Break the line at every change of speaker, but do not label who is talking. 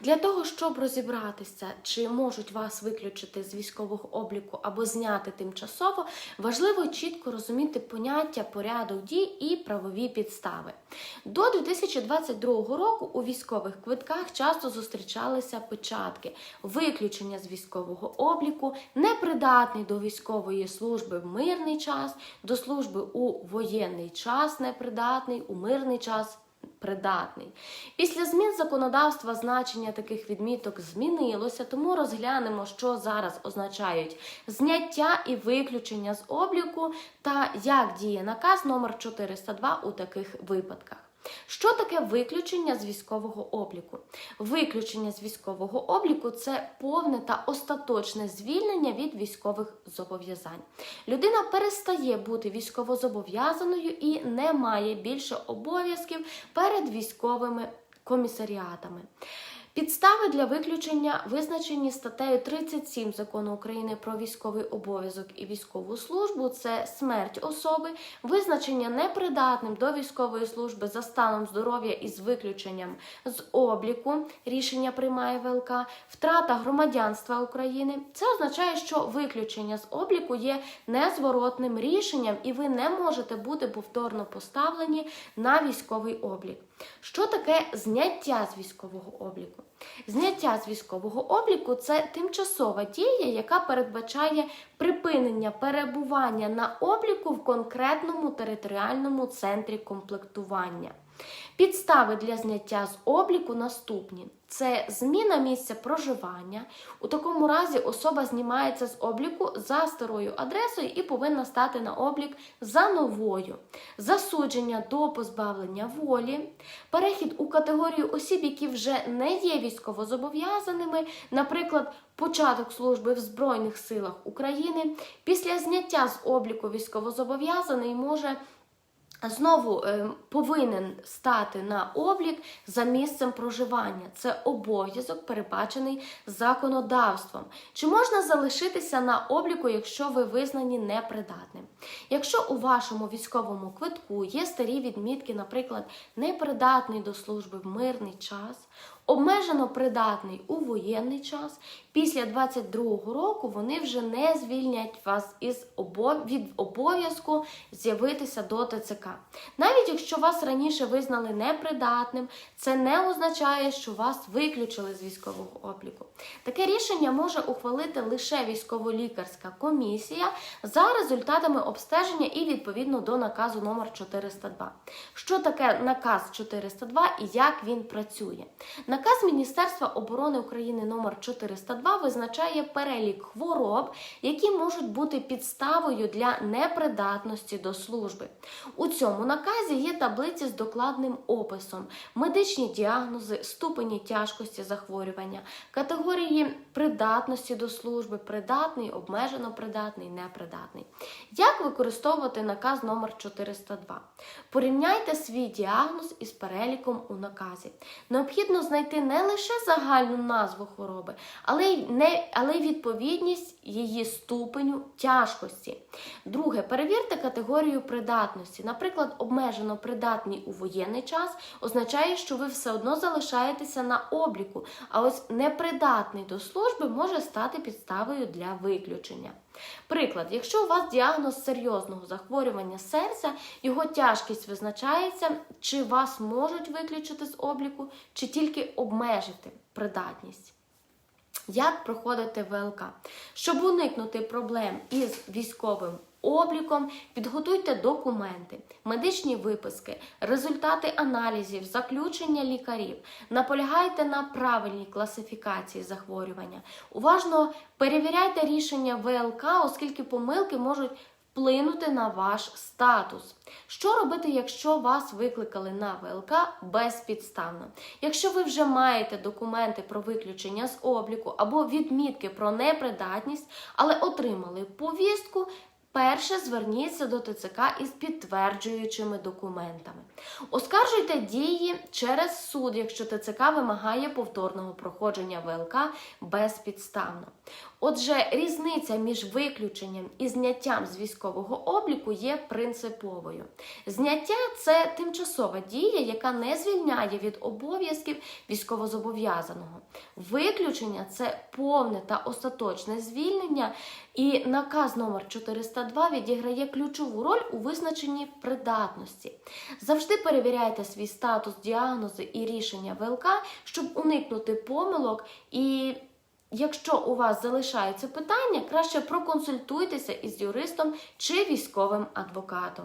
Для того, щоб розібратися, чи можуть вас виключити з військового обліку або зняти тимчасово, важливо чітко розуміти поняття, порядок дій і правові підстави. До 2022 року у військових квитках часто зустрічалися печатки виключення з військового обліку, непридатний до військової служби в мирний час, до служби у воєнний час непридатний, у мирний час придатний. Після змін законодавства значення таких відміток змінилося, тому розглянемо, що зараз означають зняття і виключення з обліку та як діє наказ номер 402 у таких випадках. Що таке виключення з військового обліку? Виключення з військового обліку це повне та остаточне звільнення від військових зобов'язань. Людина перестає бути військовозобов'язаною і не має більше обов'язків перед військовими комісаріатами. Підстави для виключення визначені статтею 37 закону України про військовий обов'язок і військову службу. Це смерть особи, визначення непридатним до військової служби за станом здоров'я із виключенням з обліку. Рішення приймає ВЛК, втрата громадянства України. Це означає, що виключення з обліку є незворотним рішенням, і ви не можете бути повторно поставлені на військовий облік. Що таке зняття з військового обліку? Зняття з військового обліку це тимчасова дія, яка передбачає припинення перебування на обліку в конкретному територіальному центрі комплектування. Підстави для зняття з обліку наступні: це зміна місця проживання. У такому разі особа знімається з обліку за старою адресою і повинна стати на облік за новою, засудження до позбавлення волі, перехід у категорію осіб, які вже не є військовозобов'язаними, наприклад, початок служби в Збройних силах України. Після зняття з обліку військовозобов'язаний може знову е, повинен стати на облік за місцем проживання. Це обов'язок, передбачений законодавством. Чи можна залишитися на обліку, якщо ви визнані непридатним? Якщо у вашому військовому квитку є старі відмітки, наприклад, непридатний до служби в мирний час, обмежено придатний у воєнний час, після 22-го року вони вже не звільнять вас із обов... від обов'язку з'явитися до ТЦК. Навіть якщо вас раніше визнали непридатним, це не означає, що вас виключили з військового обліку. Таке рішення може ухвалити лише військово-лікарська комісія за результатами обстеження і відповідно до наказу номер 402. Що таке наказ 402 і як він працює? Наказ Міністерства оборони України номер 402 визначає перелік хвороб, які можуть бути підставою для непридатності до служби. У цьому наказі є таблиці з докладним описом, медичні діагнози, ступені тяжкості захворювання, категорії придатності до служби, придатний, обмежено придатний, непридатний. Як використовувати наказ номер 402? Порівняйте свій діагноз із переліком у наказі. Необхідно знайти не лише загальну назву хвороби, але й не, але й відповідність її ступеню тяжкості. Друге, перевірте категорію придатності. Наприклад, обмежено придатний у воєнний час означає, що ви все одно залишаєтеся на обліку, а ось непридатний до служби може стати підставою для виключення. Приклад, якщо у вас діагноз серйозного захворювання серця, його тяжкість визначається, чи вас можуть виключити з обліку, чи тільки обмежити придатність. Як проходити ВЛК? Щоб уникнути проблем із військовим обліком, підготуйте документи, медичні виписки, результати аналізів, заключення лікарів. Наполягайте на правильній класифікації захворювання. Уважно перевіряйте рішення ВЛК, оскільки помилки можуть вплинути на ваш статус. Що робити, якщо вас викликали на ВЛК безпідставно? Якщо ви вже маєте документи про виключення з обліку або відмітки про непридатність, але отримали повістку, Перше зверніться до ТЦК із підтверджуючими документами. Оскаржуйте дії через суд, якщо ТЦК вимагає повторного проходження ВЛК безпідставно. Отже, різниця між виключенням і зняттям з військового обліку є принциповою. Зняття це тимчасова дія, яка не звільняє від обов'язків військовозобов'язаного. Виключення це повне та остаточне звільнення, і наказ номер 402 відіграє ключову роль у визначенні придатності. Завжди перевіряйте свій статус, діагнози і рішення ВЛК, щоб уникнути помилок і. Якщо у вас залишаються питання, краще проконсультуйтеся із юристом чи військовим адвокатом.